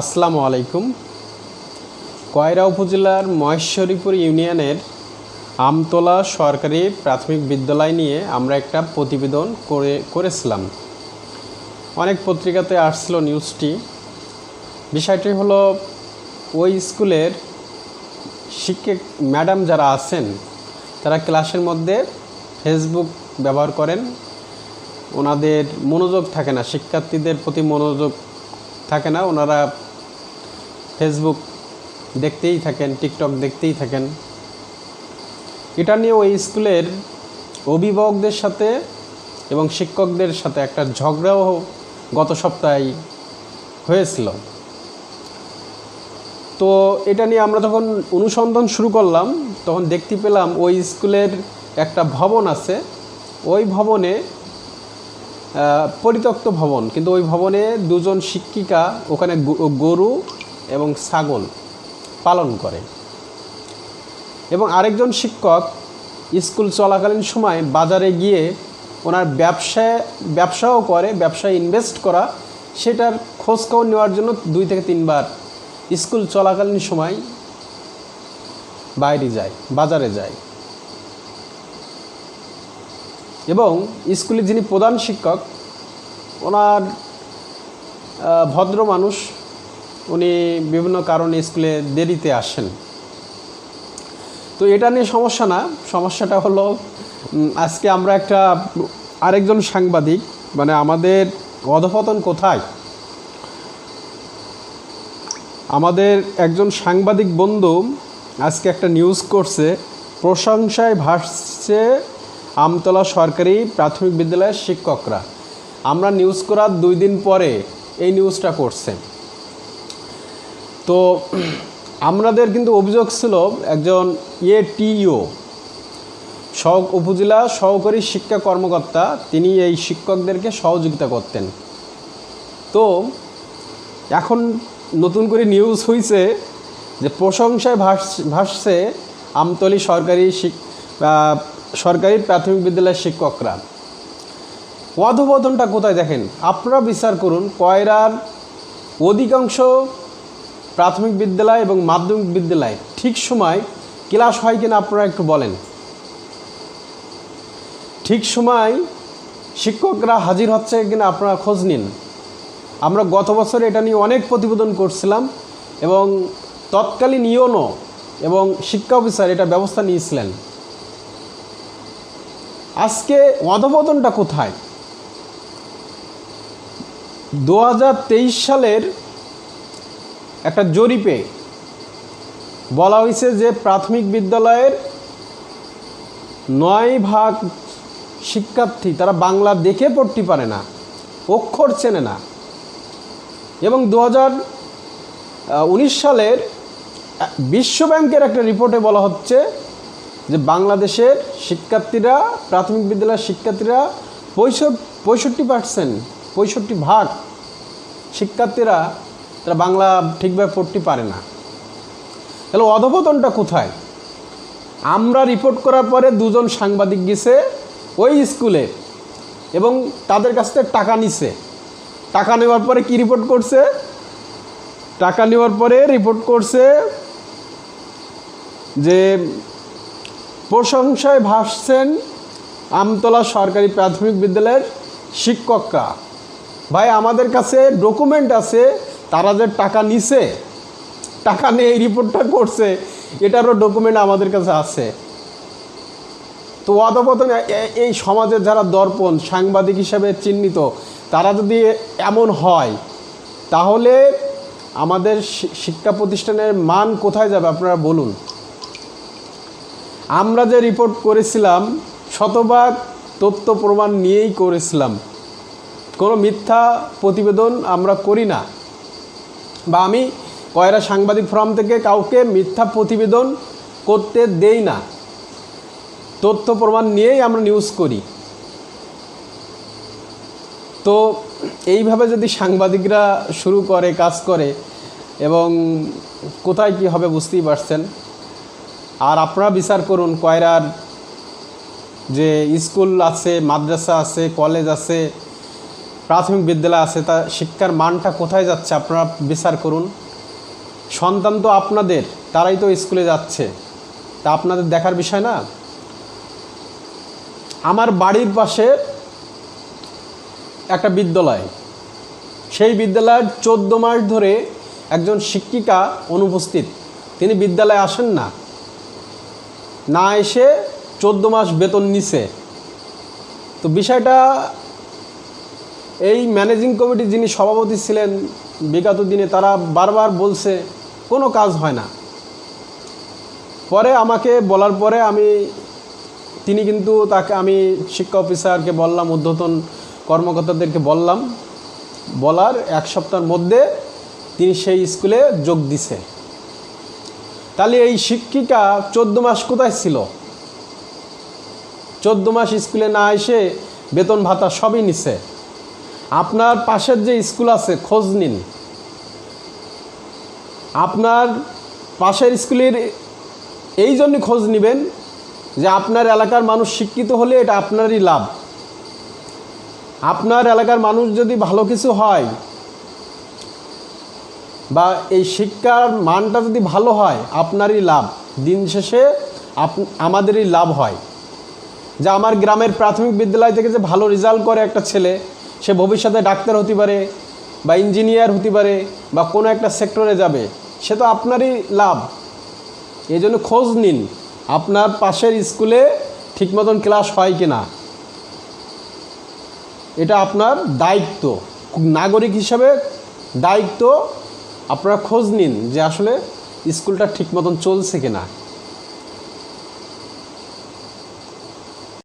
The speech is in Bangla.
আসসালামু আলাইকুম। কয়রা উপজেলার মহেশ্বরীপুর ইউনিয়নের আমতলা সরকারি প্রাথমিক বিদ্যালয় নিয়ে আমরা একটা প্রতিবেদন করে, করেছিলাম। অনেক পত্রিকাতে আসছিল নিউজটি। বিষয়টি হলো, ওই স্কুলের শিক্ষক ম্যাডাম যারা আছেন, তারা ক্লাসের মধ্যে ফেসবুক ব্যবহার করেন। ওনাদের মনোযোগ থাকে না, শিক্ষার্থীদের প্রতি মনোযোগ থাকে না, ওনারা ফেসবুক দেখতেই থাকেন টিকটক দেখতেই থাকেন। এটা নিয়ে ওই স্কুলের অভিভাবকদের সাথে এবং শিক্ষকদের সাথে একটা ঝগড়াও গত সপ্তাহে হয়েছিল। তো এটা নিয়ে আমরা যখন অনুসন্ধান শুরু করলাম, তখন দেখতে পেলাম ওই স্কুলের একটা ভবন আছে। ওই ভবনে পরিত্যক্ত ভবন। কিন্তু ওই ভবনে দুজন শিক্ষিকা, ওখানে গরু এবং ছাগল পালন করে। এবং আরেকজন শিক্ষক স্কুল চলাকালীন সময় বাজারে গিয়ে ওনার ব্যবসায়, ব্যবসাও করে, ব্যবসায় ইনভেস্ট করা, সেটার খোঁজখবর নেওয়ার জন্য দুই থেকে তিনবার স্কুল চলাকালীন সময় বাইরে যায়, বাজারে যায়। এবং স্কুলে যিনি প্রধান শিক্ষক, ওনার ভদ্র মানুষ উনি বিভিন্ন কারণে স্কুলে দেরিতে আসেন। তো এটা নিয়ে সমস্যা না, সমস্যাটা হলো আজকে আমরা একটা আরেকজন সাংবাদিক মানে আমাদের অধপতন কোথায়? আমাদের একজন সাংবাদিক বন্ধু আজকে একটা নিউজ করছে, প্রশংসায় ভাসছে আমতলা সরকারি প্রাথমিক বিদ্যালয়ের শিক্ষকরা। আমরা নিউজ করার দুই দিন পরে এই নিউজটা করছে। তো আমাদের কিন্তু অভিযোগ ছিল একজন এ টিও সহ উপজেলা সহকারী শিক্ষা কর্মকর্তা। তিনি এই শিক্ষকদেরকে সহযোগিতা করতেন। তো এখন নতুন করে নিউজ হয়েছে যে প্রশংসায় ভাস, ভাসছে আমতলি সরকারি সরকারি প্রাথমিক বিদ্যালয়ের শিক্ষকরা। অধপতনটা কোথায় দেখেন? আপনারা বিচার করুন, কয়রার অধিকাংশ প্রাথমিক বিদ্যালয় এবং মাধ্যমিক বিদ্যালয়। ঠিক সময় ক্লাস হয় কিনা আপনারা একটু বলেন। ঠিক সময় শিক্ষকরা হাজির হচ্ছে কিনা আপনারা খোঁজ নিন। আমরা গত বছর এটা নিয়ে অনেক প্রতিবেদন করছিলাম এবং তৎকালীন ইয়নো এবং শিক্ষা অফিসার এটা ব্যবস্থা নিয়েছিলেন। আজকে অধপতনটা কোথায়? দু হাজার তেইশ সালের একটা জরিপে বলা হয়েছে যে প্রাথমিক বিদ্যালয়ের নয় ভাগ শিক্ষার্থী তারা বাংলা দেখে পড়তে পারে না, অক্ষর চেনে না। এবং দু উনিশ সালের বিশ্ব ব্যাংকের একটা রিপোর্টে বলা হচ্ছে যে বাংলাদেশের শিক্ষার্থীরা, প্রাথমিক বিদ্যালয়ের শিক্ষার্থীরা পঁয়ষট্টি পঁয়ষট্টি পার্সেন্ট পঁয়ষট্টি ভাগ শিক্ষার্থীরা তারা বাংলা ঠিকভাবে পড়তে পারে না। তাহলে অধপতনটা কোথায়? আমরা রিপোর্ট করার পরে দুজন সাংবাদিক গেছে ওই স্কুলে এবং তাদের কাছ থেকে টাকা নিছে। টাকা নেওয়ার পরে কি রিপোর্ট করছে? টাকা নেওয়ার পরে রিপোর্ট করছে যে প্রশংসায় ভাসছেন আমতলা সরকারি প্রাথমিক বিদ্যালয়ের শিক্ষকরা। ভাই, আমাদের কাছে ডকুমেন্ট আছে তারা যে টাকা নিছে, টাকা নিয়ে এই রিপোর্টটা করছে, এটারও ডকুমেন্ট আমাদের কাছে আছে। তো অধপতন এই সমাজের যারা দর্পণ, সাংবাদিক হিসাবে চিহ্নিত, তারা যদি এমন হয়, তাহলে আমাদের শিক্ষা প্রতিষ্ঠানের মান কোথায় যাবে, আপনারা বলুন। আমরা যে রিপোর্ট করেছিলাম, শতভাগ তথ্য প্রমাণ নিয়েই করেছিলাম। কোনো মিথ্যা প্রতিবেদন আমরা করি না। বা আমি কয়রা সাংবাদিক ফোরাম থেকে কাউকে মিথ্যা প্রতিবেদন করতে দেই না। তথ্য প্রমাণ নিয়েই আমরা নিউজ করি। তো এইভাবে যদি সাংবাদিকরা শুরু করে, কাজ করে, এবং কোথায় কি হবে বুঝতেই পারছেন। আর আপনারা বিচার করুন, কয়রার যে স্কুল আছে, মাদ্রাসা আছে, কলেজ আছে প্রাথমিক বিদ্যালয় আছে, তা শিক্ষার মানটা কোথায় যাচ্ছে আপনারা বিচার করুন। সন্তান তো আপনাদের, তারাই তো স্কুলে যাচ্ছে। তা আপনাদের দেখার বিষয় না? আমার বাড়ির পাশে একটা বিদ্যালয়। সেই বিদ্যালয়ের চোদ্দ মাস ধরে একজন শিক্ষিকা অনুপস্থিত। তিনি বিদ্যালয়ে আসেন না। না এসে চোদ্দ মাস বেতন নিছে। তো বিষয়টা এই ম্যানেজিং কমিটির যিনি সভাপতি ছিলেন, বিগত দিনে তারা বারবার বলছে, কোনো কাজ হয় না। পরে আমাকে বলার পরে আমি, তিনি কিন্তু তাকে, আমি শিক্ষা অফিসারকে বললাম, ঊর্ধ্বতন কর্মকর্তাদেরকে বললাম। বলার এক সপ্তাহের মধ্যে তিনি সেই স্কুলে যোগ দিছে। তাহলে এই শিক্ষিকা চোদ্দ মাস কোথায় ছিল? চোদ্দ মাস স্কুলে না এসে বেতন ভাতা সবই নিছে। আপনার পাশের যে স্কুল আছে, খোঁজ নিন। আপনার পাশের স্কুলের এই জন্য খোঁজ নেবেন যে আপনার এলাকার মানুষ শিক্ষিত হলে এটা আপনারই লাভ। আপনার এলাকার মানুষ যদি ভালো কিছু হয় বা এই শিক্ষার মানটা যদি ভালো হয়, আপনারই লাভ। দিন শেষে আমাদেরই লাভ হয়। যে আমার গ্রামের প্রাথমিক বিদ্যালয় থেকে যে ভালো রেজাল্ট করে একটা ছেলে সে ভবিষ্যতে ডাক্তার হতে পারে বা ইঞ্জিনিয়ার হতে পারে বা কোনো একটা সেক্টরে যাবে, সে তো আপনারই লাভ। এই জন্য খোঁজ নিন, আপনার পাশের স্কুলে ঠিক মতন ক্লাস হয় কি না। এটা আপনার দায়িত্ব। নাগরিক হিসাবে দায়িত্ব, আপনারা খোঁজ নিন যে আসলে স্কুলটা ঠিক মতন চলছে কিনা